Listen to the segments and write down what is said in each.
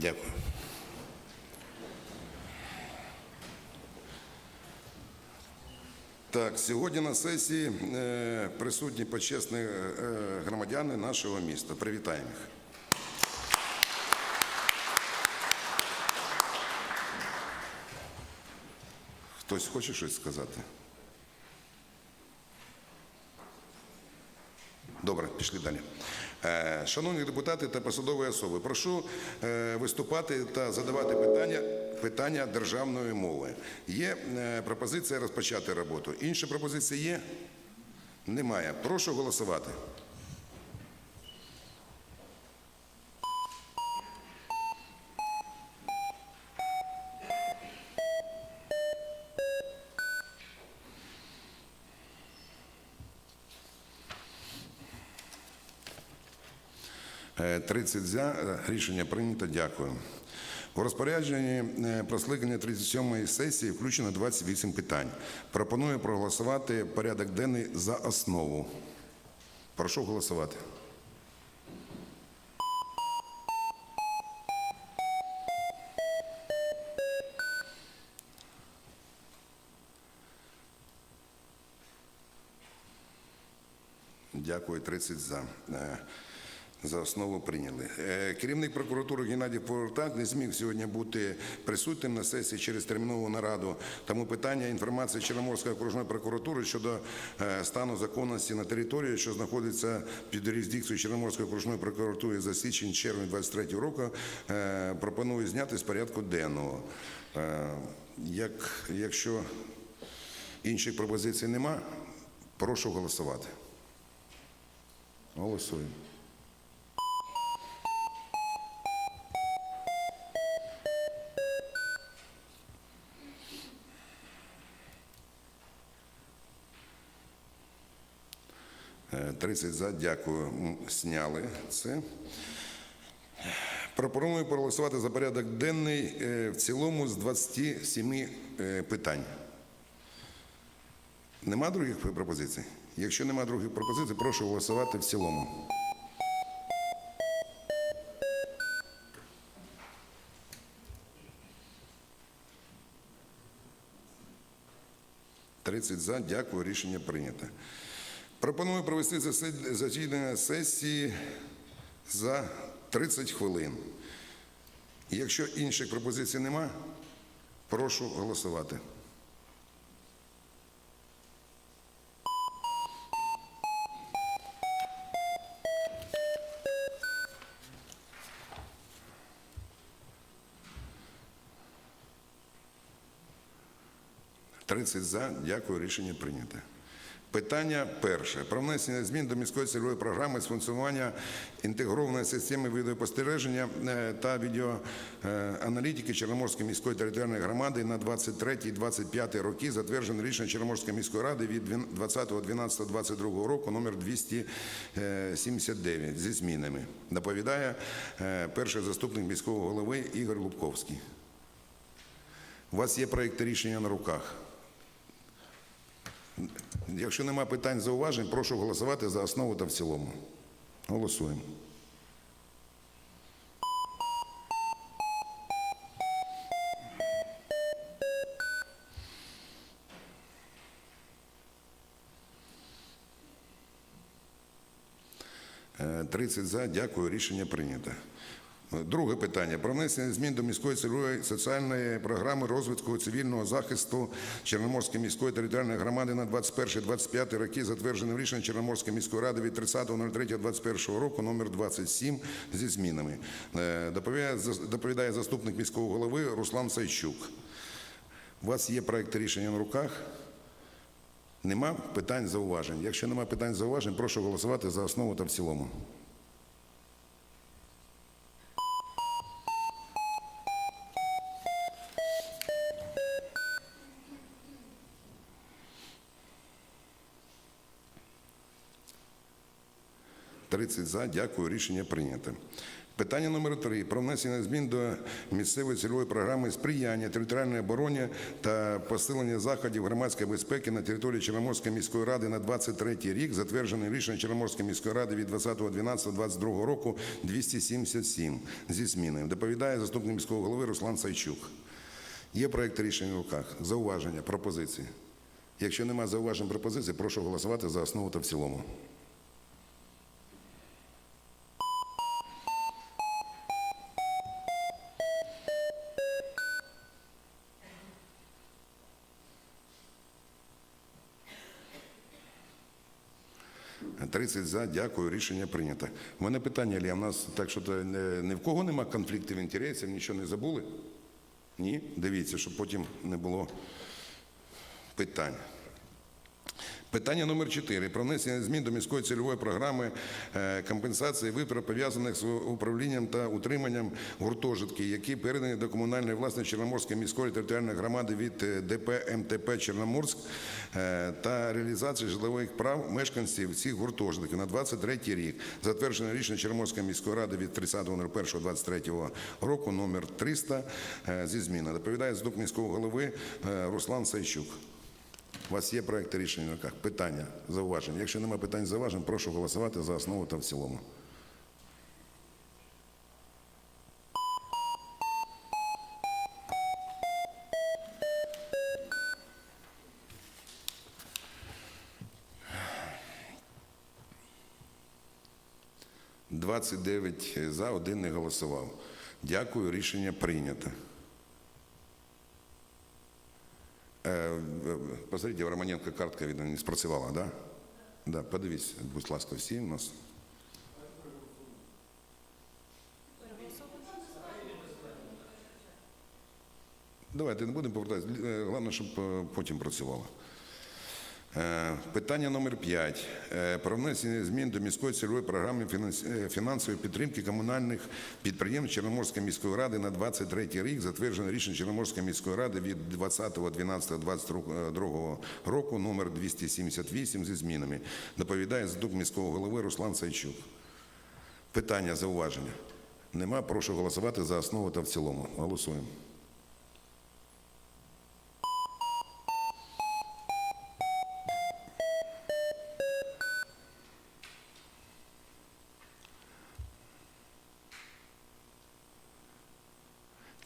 Дякую. Так, сьогодні на сесії е, присутні почесні е, громадяни нашого міста. Привітаємо їх. Хтось хоче щось сказати? Добре, пішли далі. Е, Шановні депутати та посадові особи, прошу е, виступати та задавати питання, питання державної мови. Є е, пропозиція розпочати роботу. Інші пропозиції є? Немає. Прошу голосувати. Е, 30 за. Е, Рішення прийнято. Дякую. У розпорядженні е, про скликання 37-ї сесії включено 28 питань. Пропоную проголосувати порядок денний за основу. Прошу голосувати. Дякую, 30 за. За основу прийняли. Е, Керівник прокуратури Геннадій Повертак не зміг сьогодні бути присутнім на сесії через термінову нараду. Тому питання інформації Чорноморської окружної прокуратури щодо е, стану законності на території, що знаходиться під юрисдикцією Чорноморської окружної прокуратури за січень червень 23 року, е, пропоную зняти з порядку денного. Як, якщо інших пропозицій нема, прошу голосувати. Голосуємо. 30 за, дякую. Сняли це. Пропоную проголосувати за порядок денний е, в цілому з 27 е, питань. Нема других пропозицій? Якщо нема других пропозицій, прошу голосувати в цілому. Тридцять за. Дякую. Рішення прийнято. Пропоную провести засід- засідання сесії за 30 хвилин. Якщо інших пропозицій нема, прошу голосувати. Тридцять за. Дякую. Рішення прийнято. Питання перше. Про внесення змін до міської цільової програми з функціонування інтегрованої системи відеоспостереження е, та відеоаналітики Чорноморської міської територіальної громади на 23-25 роки, затверджене рішення Чорноморської міської ради від 20.12.22 року номер 279 зі змінами. Доповідає е, перший заступник міського голови Ігор Лубковський. У вас є проєкт рішення на руках. Якщо нема питань зауважень, прошу голосувати за основу та в цілому. Голосуємо. Е, 30 за. Дякую. Рішення прийнято. Друге питання про внесення змін до міської цільової соціальної програми розвитку цивільного захисту Чорноморської міської територіальної громади на 21-25 роки, затвердженим рішенням Чорноморської міської ради від 30.03.21 року номер 27 зі змінами. Е, Доповідає, доповідає заступник міського голови Руслан Сайчук. У вас є проект рішення на руках? Нема питань зауважень. Якщо нема питань зауважень, прошу голосувати за основу та в цілому. Тридцять за. Дякую. Рішення прийнято. Питання номер три про внесення змін до місцевої цільової програми сприяння територіальної обороні та посилення заходів громадської безпеки на території Чорноморської міської ради на 23 рік, затверджений рішення Чорноморської міської ради від 20.12.22 року 277 зі зміною. Доповідає заступник міського голови Руслан Сайчук. Є проект рішення в руках. Зауваження, пропозиції. Якщо немає зауважень пропозицій, прошу голосувати за основу та в цілому. – 30 за, дякую, рішення прийнято. У мене питання, Ілля, у нас так, що ні в кого нема конфліктів інтересів, нічого не забули? Ні? Дивіться, щоб потім не було питань. Питання номер 4 про внесення змін до міської цільової програми е, компенсації витрат пов'язаних з управлінням та утриманням гуртожитків, які передані до комунальної власності Чорноморської міської територіальної громади від е, ДП МТП Чорноморськ е, та реалізації житлових прав мешканців цих гуртожитків на 23 рік. Затверджене рішення Чорноморської міської ради від 30.01.23 року номер 300 е, зі зміною. Доповідає заступник міського голови Руслан Сайчук. У вас є проекти рішення на руках? Питання, зауваження. Якщо немає питань зауважень, прошу голосувати за основу та в цілому. Двадцять за, один не голосував. Дякую, рішення прийнято. Е, Посмотрите, в Романенко картка, видно, не спрацювала, да? Да, подивіться, будь ласка, всі у нас. Давайте не будемо повертатися. Е, Головне, щоб е, потім працювало. Е, Питання номер 5. Про внесення змін до міської цільової програми е, фінансової підтримки комунальних підприємств Чорноморської міської ради на 23 рік, затверджене рішення Чорноморської міської ради від 20.12.22 року номер 278 зі змінами. Доповідає заступник міського голови Руслан Сайчук. Питання, зауваження? Нема. Прошу голосувати за основу та в цілому. Голосуємо.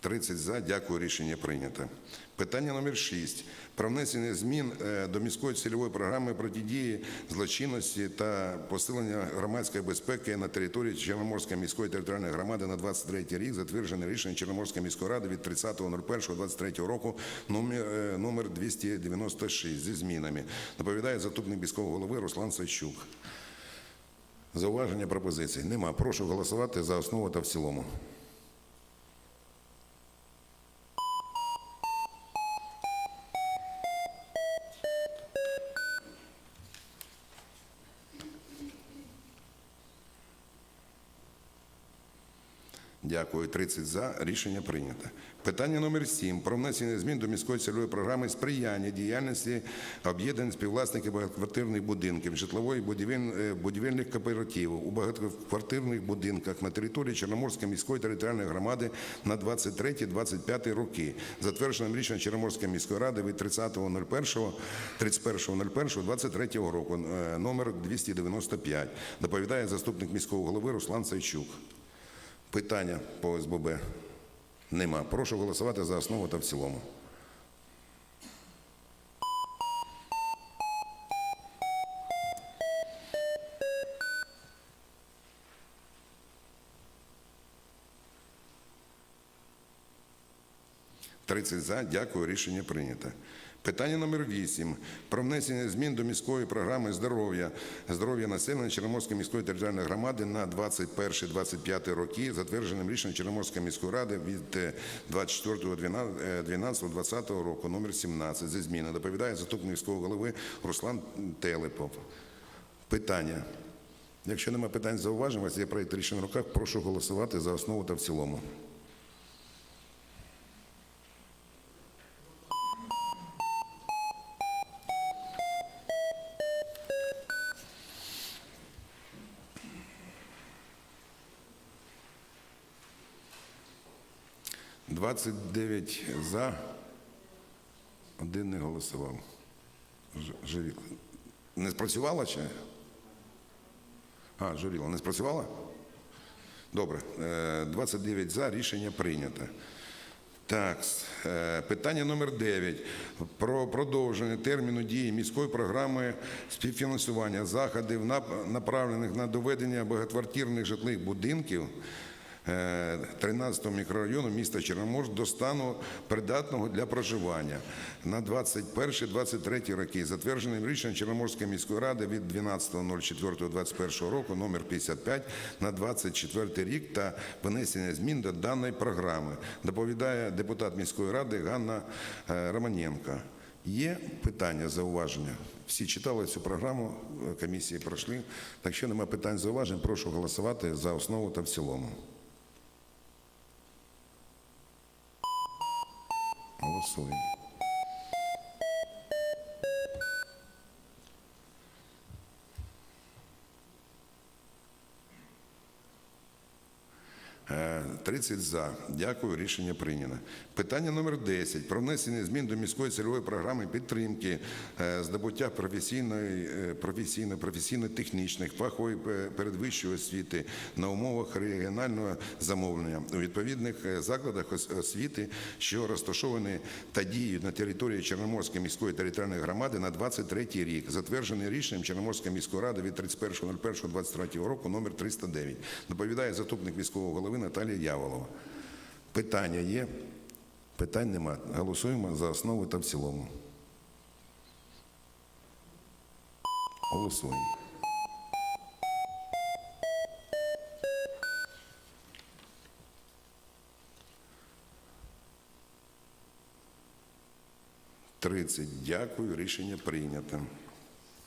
Тридцять за. Дякую. Рішення прийнято. Питання номер 6. Про внесення змін е, до міської цільової програми протидії злочинності та посилення громадської безпеки на території Чорноморської міської територіальної громади на 23 рік, затверджене рішення Чорноморської міської ради від 30.01.23 року номер, е, номер 296 зі змінами. Доповідає заступник міського голови Руслан Сайчук. Зауваження пропозицій? Нема. Прошу голосувати за основу та в цілому. Дякую. 30 за. Рішення прийнято. Питання номер 7. Про внесення змін до міської цільової програми сприяння діяльності об'єднань співвласників багатоквартирних будинків, житлової е, будівельних кооперативів у багатоквартирних будинках на території Чорноморської міської територіальної громади на 23-25 роки. Затвердженим рішенням Чорноморської міської ради від 30.01 31.01.23 року е, номер 295. Доповідає заступник міського голови Руслан Сайчук. Питання по ОСББ нема. Прошу голосувати за основу та в цілому. Тридцять за. Дякую. Рішення прийнято. Питання номер 8. Про внесення змін до міської програми здоров'я здоров'я населення Чорноморської міської територіальної громади на 21-25 роки, затвердженим рішенням Чорноморської міської ради від е, 24.12.2020 року, номер 17, зі зміни. Доповідає заступник міського голови Руслан Телепов. Питання. Якщо немає питань зауважень, вас є проєкт рішення в руках, прошу голосувати за основу та в цілому. 29 за. Один не голосував. Ж- Жиріло. Не спрацювала чи? А, Журіло, не спрацювала? Добре. Е, 29 за. Рішення прийнято. Так, е, питання номер 9. Про продовження терміну дії міської програми співфінансування заходів, нап- направлених на доведення багатоквартирних житлових будинків е, 13 мікрорайону міста Чорноморськ до стану придатного для проживання на 21-23 роки, затвердженим рішенням Чорноморської міської ради від 12.04.21 року номер 55 на 24 рік та внесення змін до даної програми. Доповідає депутат міської ради Ганна е, Романенко. Є питання, зауваження? Всі читали цю програму, е, комісії пройшли. Так що немає питань, зауважень, прошу голосувати за основу та в цілому. Голосуємо. 30 за. Дякую. Рішення прийнято. Питання номер 10. Про внесення змін до міської цільової програми підтримки е, здобуття професійної, е, професійно, професійно-технічних, фахової передвищої освіти на умовах регіонального замовлення у відповідних е, закладах освіти, що розташовані та діють на території Чорноморської міської територіальної громади на 23 рік, затверджений рішенням Чорноморської міської ради від 31.01.23 року номер 309. Доповідає заступник міського голови Наталія Яволова. Питання є? Питань нема. Голосуємо за основу та в цілому. Голосуємо. Тридцять. Дякую. Рішення прийнято.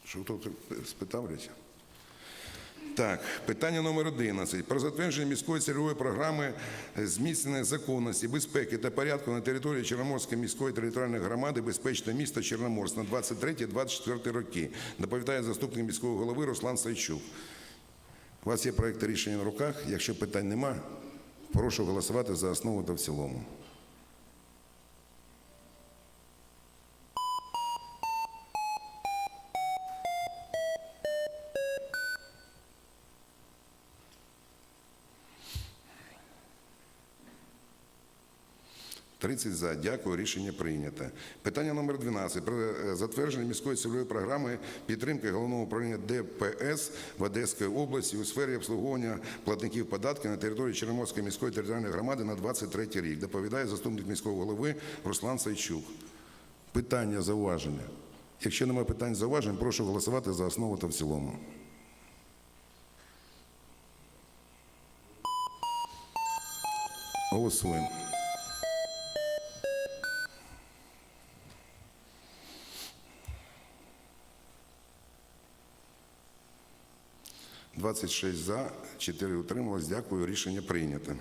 Що тут спитав Речі? Так, питання номер 11. Про затвердження міської цільової програми зміцнення законності, безпеки та порядку на території Чорноморської міської територіальної громади безпечне місто Чорноморськ на 23-24 роки. Доповідає заступник міського голови Руслан Сайчук. У вас є проєкти рішення на руках. Якщо питань нема, прошу голосувати за основу та в цілому. Тридцять за. Дякую. Рішення прийнято. Питання номер 12. Про е, затвердження міської цільової програми підтримки головного управління ДПС в Одеській області у сфері обслуговування платників податків на території Чорноморської міської територіальної громади на 23 рік. Доповідає заступник міського голови Руслан Сайчук. Питання, зауваження. Якщо немає питань зауважень, прошу голосувати за основу та в цілому. Голосуємо. Двадцять шість за, 4 утрималось. Дякую. Рішення прийнято.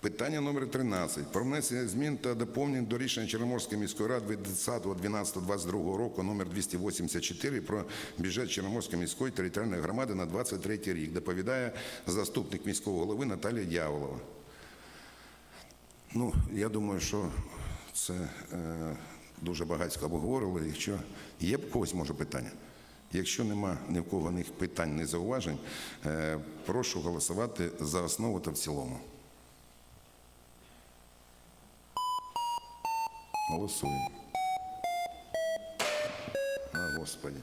Питання номер 13. Про внесення змін та доповнень до рішення Чорноморської міської ради від 10.12.22 року номер 284 про бюджет Чорноморської міської територіальної громади на 23 рік. Доповідає заступник міського голови Наталія Дяволова. Ну, я думаю, що це е, дуже багатько обговорили. Якщо є б когось може питання. Якщо нема ні в кого них питань, ні зауважень, е, прошу голосувати за основу та в цілому. Голосуємо. А, Господи.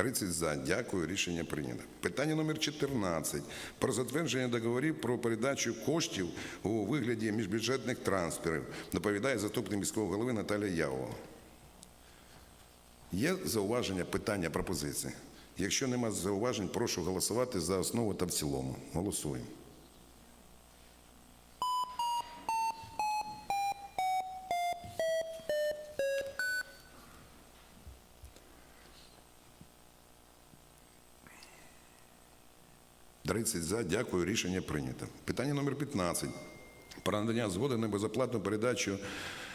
Тридцять за. Дякую. Рішення прийнято. Питання номер 14. Про затвердження договорів про передачу коштів у вигляді міжбюджетних трансферів. Доповідає заступник міського голови Наталія Явова. Є зауваження, питання, пропозиції? Якщо нема зауважень, прошу голосувати за основу та в цілому. Голосуємо. Тридцять за. Дякую. Рішення прийнято. Питання номер 15. Про надання згоди на безоплатну передачу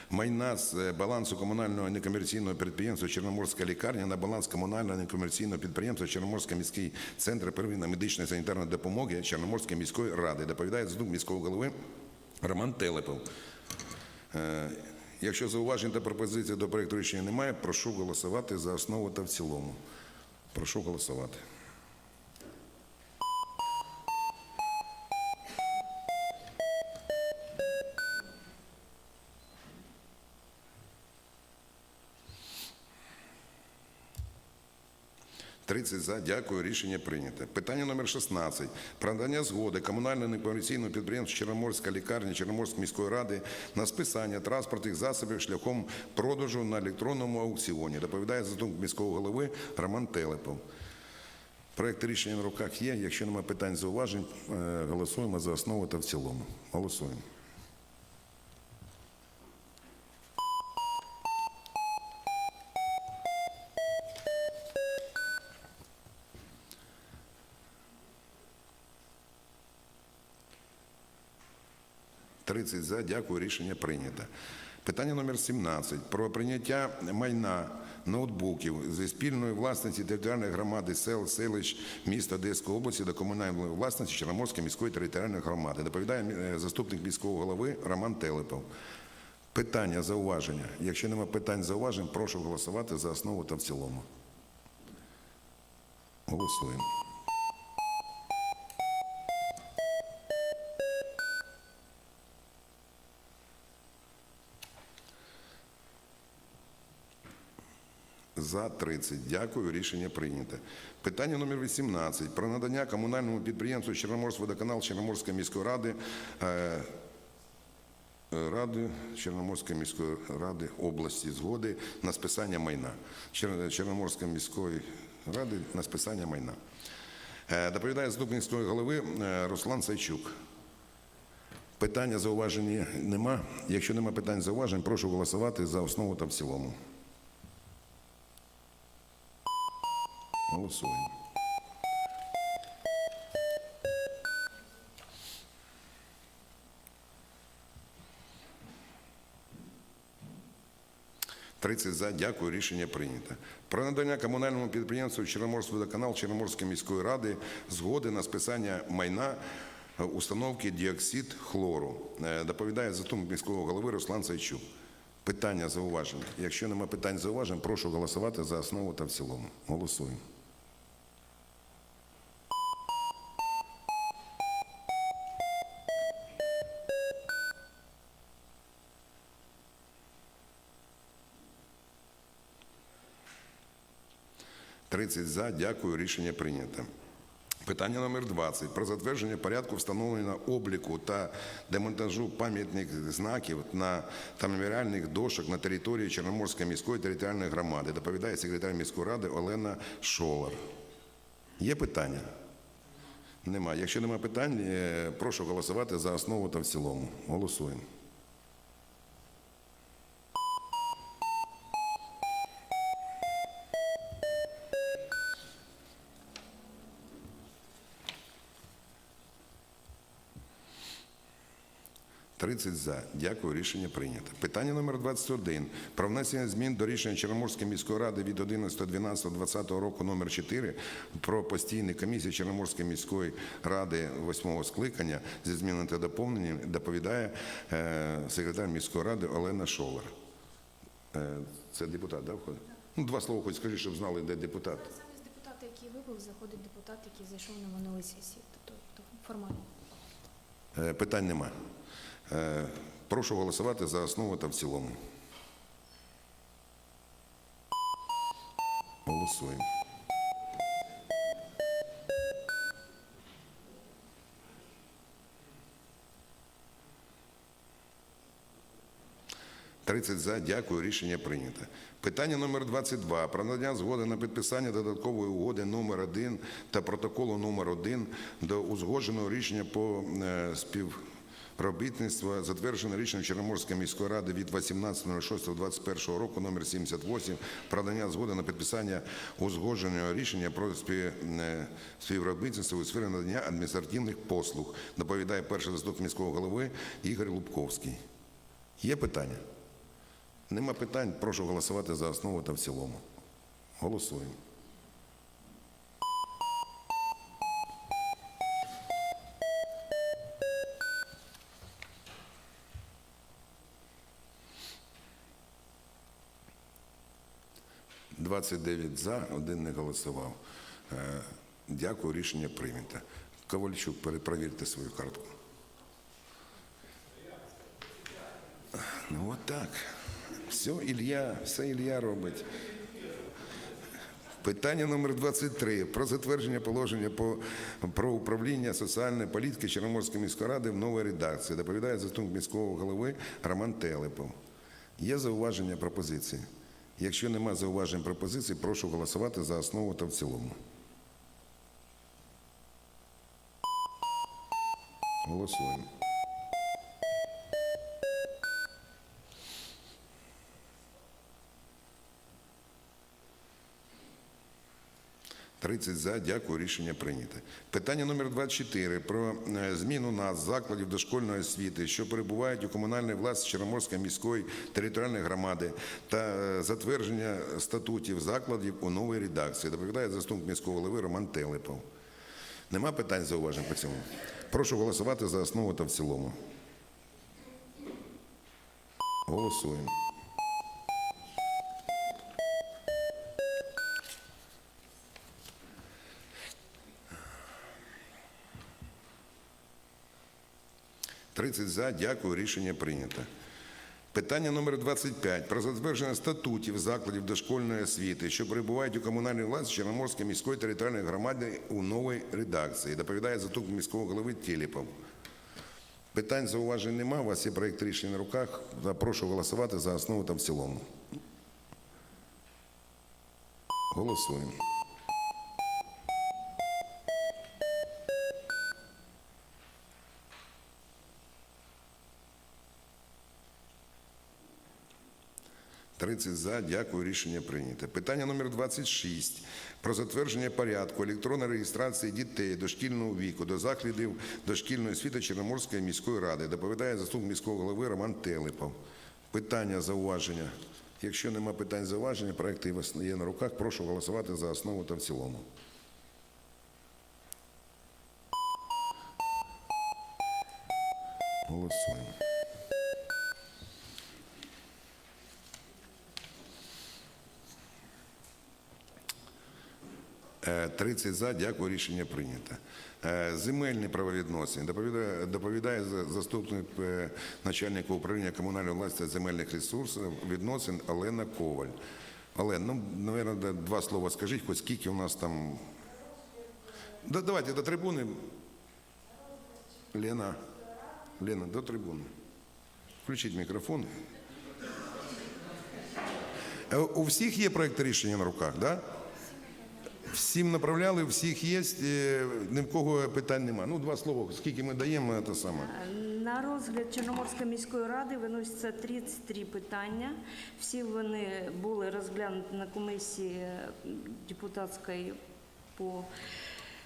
майна з е, балансу комунального некомерційного підприємства Чорноморська лікарня на баланс комунального некомерційного підприємства Чорноморський міський центр первинної медичної санітарної допомоги Чорноморської міської ради. Доповідає заступник міського голови Роман Телепов. Е, Якщо зауважень та пропозицій до проекту рішення немає, прошу голосувати за основу та в цілому. Прошу голосувати. Тридцять за. Дякую. Рішення прийнято. Питання номер 16. Про надання згоди комунального некомерційного підприємства Чорноморська лікарня Чорноморської міської ради на списання транспортних засобів шляхом продажу на електронному аукціоні. Доповідає заступник міського голови Роман Телепов. Проект рішення на руках є. Якщо немає питань зауважень, е, голосуємо за основу та в цілому. Голосуємо. Тридцять за. Дякую. Рішення прийнято. Питання номер 17. Про прийняття майна ноутбуків зі спільної власності територіальної громади сел, селищ міста Одеської області до комунальної власності Чорноморської міської територіальної громади. Доповідає е, заступник міського голови Роман Телепов. Питання, зауваження. Якщо немає питань, зауважень, прошу голосувати за основу та в цілому. Голосуємо. За 30. Дякую. Рішення прийнято. Питання номер 18. Про надання комунальному підприємству Чорноморськводоканал Чорноморської міської ради е, е, Ради Чорноморської міської ради області згоди на списання майна. Чорноморської міської ради на списання майна. Е, Доповідає заступник міської голови е, Руслан Сайчук. Питання зауваження нема. Якщо нема питань зауважень, прошу голосувати за основу та в цілому. Голосуємо. Тридцять за. Дякую. Рішення прийнято. Про надання комунальному підприємству Чорноморськводоканал Чорноморської міської ради згоди на списання майна установки діоксид хлору. Е, Доповідає заступник міського голови Руслан Сайчук. Питання зауважень. Якщо немає питань зауважень, прошу голосувати за основу та в цілому. Голосуємо. Тридцять за. Дякую. Рішення прийнято. Питання номер 20. Про затвердження порядку встановлення обліку та демонтажу пам'ятних знаків на та меморіальних дошок на території Чорноморської міської територіальної громади. Доповідає секретар міської ради Олена Шолар. Є питання? Немає. Якщо немає питань, е, прошу голосувати за основу та в цілому. Голосуємо. Тридцять за. Дякую. Рішення прийнято. Питання номер 21. Про внесення змін до рішення Чорноморської міської ради від 11.12.2020 року номер 4 про постійні комісії Чорноморської міської ради восьмого скликання зі змінами та доповненням доповідає е, секретар міської ради Олена Шолар. Е, це депутат, да, входить? Ну, два слова хоч скажи, щоб знали, де депутат. Замість депутата, який вибув, заходить депутат, який зайшов на минулій сесії. Тобто то формально. Е, Питань нема. Е, Прошу голосувати за основу та в цілому. Голосуємо. Тридцять за. Дякую. Рішення прийнято. Питання номер 22. Про надання згоди на підписання додаткової угоди номер 1 та протоколу номер 1 до узгодженого рішення по е, співробітництва, затверджене рішенням Чорноморської міської ради від 18.06.21 року номер 78 про надання згоди на підписання узгодженого рішення про е, співробітництво у сфері надання адміністративних послуг. Доповідає перший заступник міського голови Ігор Лубковський. Є питання? Нема питань. Прошу голосувати за основу та в цілому. Голосуємо. Двадцять дев'ять за, один не голосував. Е, Дякую, рішення прийнято. Ковальчук, перепровірте свою картку. Ну от так. Все Ілля, все Ілля робить. Питання номер 23 про затвердження положення по, про управління соціальної політики Чорноморської міської ради в новій редакції. Доповідає заступник міського голови Роман Телепов. Є зауваження пропозиції? Якщо нема зауважень пропозицій, прошу голосувати за основу та в цілому. Голосуємо. Тридцять за. Дякую. Рішення прийнято. Питання номер 24 про е, зміну назв закладів дошкільної освіти, що перебувають у комунальній власності Чорноморської міської територіальної громади та е, затвердження статутів закладів у новій редакції. Доповідає заступник міського голови Роман Телепов. Нема питань зауважень по цьому. Прошу голосувати за основу та в цілому. Голосуємо. Тридцять за. Дякую. Рішення прийнято. Питання номер 25 про затвердження статутів закладів дошкільної освіти, що перебувають у комунальній власності Чорноморської міської територіальної громади у новій редакції. Доповідає заступник міського голови Тіліпов. Питань зауважень нема. У вас є проєкт рішення на руках. Прошу голосувати за основу та в цілому. Голосуємо. Тридцять за. Дякую. Рішення прийнято. Питання номер 26 про затвердження порядку електронної реєстрації дітей дошкільного віку до закладів дошкільної освіти Чорноморської міської ради. Доповідає заступник міського голови Роман Телепов. Питання зауваження. Якщо нема питань зауваження, проекти є на руках. Прошу голосувати за основу та в цілому. Голосуємо. 30 за. Дякую. Рішення прийнято. Е, Земельні правовідносини. Доповідає, доповідає за- заступник е, начальника управління комунальної власності та земельних ресурсів відносин Олена Коваль. Олен, ну, наверное, два слова скажіть, хоч скільки у нас там. Да, давайте до трибуни. Лена. Лена, до трибуни. Включіть мікрофон. Е, У всіх є проєкт рішення на руках, так? Да? Всім направляли, всіх є, е, ні в кого питань нема. Ну, два слова, скільки ми даємо, це саме. На розгляд Чорноморської міської ради виноситься 33 питання. Всі вони були розглянуті на комісії депутатської по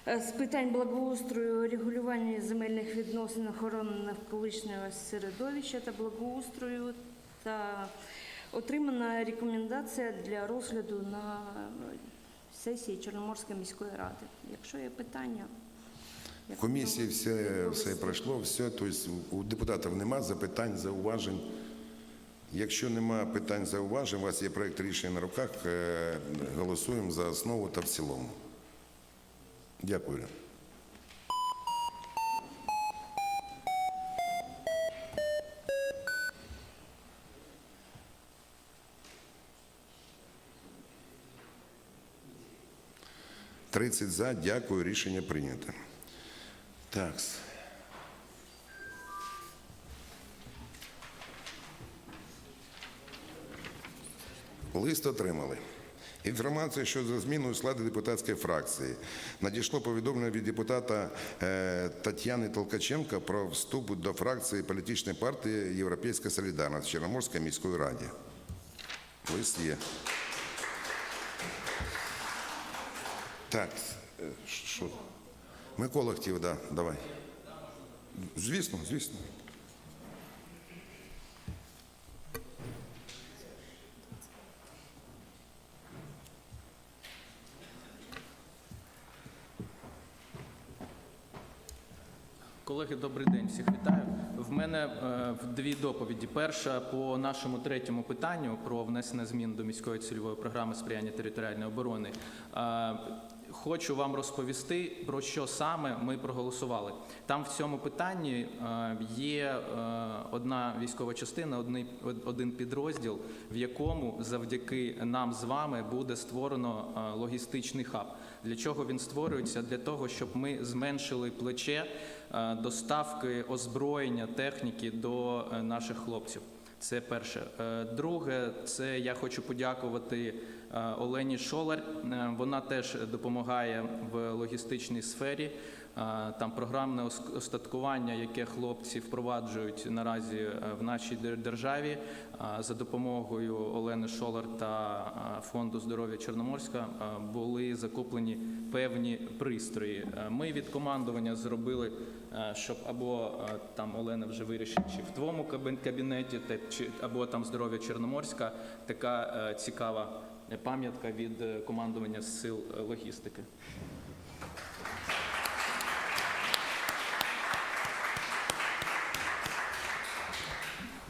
е, з питань благоустрою, регулювання земельних відносин, охорони навколишнього середовища та благоустрою та отримана рекомендація для розгляду на сесії Чорноморської міської ради. Якщо є питання, В комісії все, все пройшло, все, тобто у депутатів нема запитань, зауважень. Якщо нема питань, зауважень, у вас є проєкт рішення на руках, е, голосуємо за основу та в цілому. Дякую. Тридцять за. Дякую. Рішення прийнято. Так. Лист отримали. Інформація щодо зміни у складі депутатської фракції. Надійшло повідомлення від депутата е, Тетяни Толкаченка про вступ до фракції політичної партії Європейська Солідарність в Чорноморській міської раді. Лист є. Так, е, що? Микола хотів, да, давай. Звісно, звісно. Колеги, добрий день, всіх вітаю. В мене е, дві доповіді. Перша по нашому третьому питанню про внесення змін до міської цільової програми сприяння територіальної оборони. Е, Хочу вам розповісти, про що саме ми проголосували. Там в цьому питанні е, є е, одна військова частина, один підрозділ, в якому завдяки нам з вами буде створено е, логістичний хаб. Для чого він створюється? Для того, щоб ми зменшили плече доставки озброєння, техніки до наших хлопців. Це перше. Друге, це я хочу подякувати Олені Шолар. Е, Вона теж допомагає в логістичній сфері. Е, Там програмне остаткування, яке хлопці впроваджують наразі е, в нашій державі е, за допомогою Олени Шолар та е, фонду здоров'я Чорноморська е, були закуплені певні пристрої. Е, Ми від командування зробили, е, щоб або е, там Олена вже вирішить, чи в твоєму кабін- кабінеті, або там здоров'я Чорноморська, така е, цікава пам'ятка від е, командування сил е, логістики.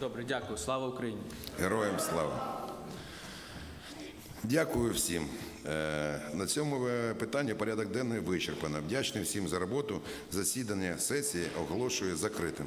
Добре, дякую. Слава Україні! Героям слава. Дякую всім. Е, На цьому е, питанні порядок денний вичерпано. Вдячний всім за роботу. Засідання сесії оголошую закритим.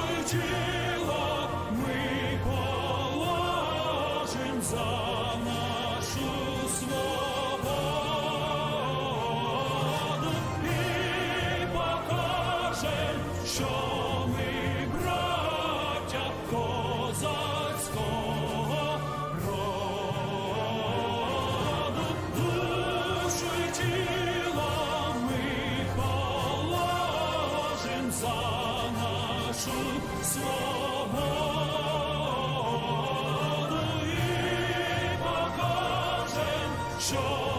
й тіло ми положим за show.